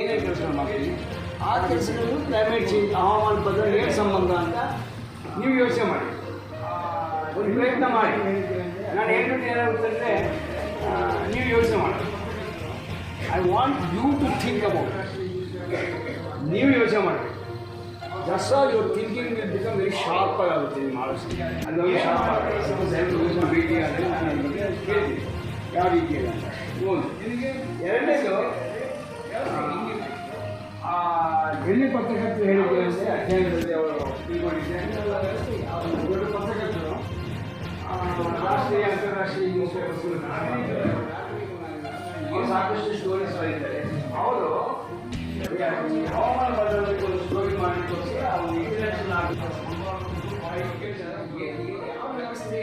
ಏನೇ ಕೆಲಸ ಮಾಡ್ತೀವಿ ಆ ಕೆಲಸಗಳು ಕ್ಲೈಮೇಟ್ ಚೇಂಜ್ ಹವಾಮಾನ ಬದಲಾವಣೆ, ಏನು ಸಂಬಂಧ ಅಂತ ನೀವು ಯೋಚನೆ ಮಾಡಿ. ಒಂದು ಪ್ರಯತ್ನ ಮಾಡಿ. ನಾನು ಹೇಳ್ಬಿಟ್ಟು ಏನಾಗುತ್ತಂದರೆ ನೀವು ಯೋಚನೆ ಮಾಡಿ. I want you to think about ನೀವು ಯೋಚನೆ ಮಾಡಿ. Just your thinking will become very sharp ಆಗುತ್ತೆ, ನಿಮ್ಮ ಆಲೋಚನೆ. ಅದು ಶಾರ್ಪ್ ಆಗುತ್ತೆ. ಯಾವ ರೀತಿ ಅಂತ ಒಂದು ಎರಡನೇದು, ಆ ಡೆಲ್ಲಿ ಪತ್ರಕರ್ತರು ಹೇಳಿದ್ರು ಅಂದರೆ ಅಧ್ಯಯನದಲ್ಲಿ ಅವರು ತಿಳ್ಕೊಂಡಿದ್ದೆ ಅವರು ದೊಡ್ಡ ಪತ್ರಕರ್ತರು. ರಾಷ್ಟ್ರೀಯ, ಅಂತಾರಾಷ್ಟ್ರೀಯ ನ್ಯೂಸ್ ಪೇಪರ್ಸ್ಗಳು ಸಾಕಷ್ಟು ಸ್ಟೋರೀಸ್ ಬರೀತಾರೆ. ಅವರು ಹವಾಮಾನ ಬದಲಾವಣೆಗೆ ಒಂದು ಸ್ಟೋರಿ ಮಾಡಲಿಕ್ಕೋಸ್ಕರ ಅವರು ಇಂಟರ್ನ್ಯಾಷನಲ್ ಯಾವ ವ್ಯವಸ್ಥೆ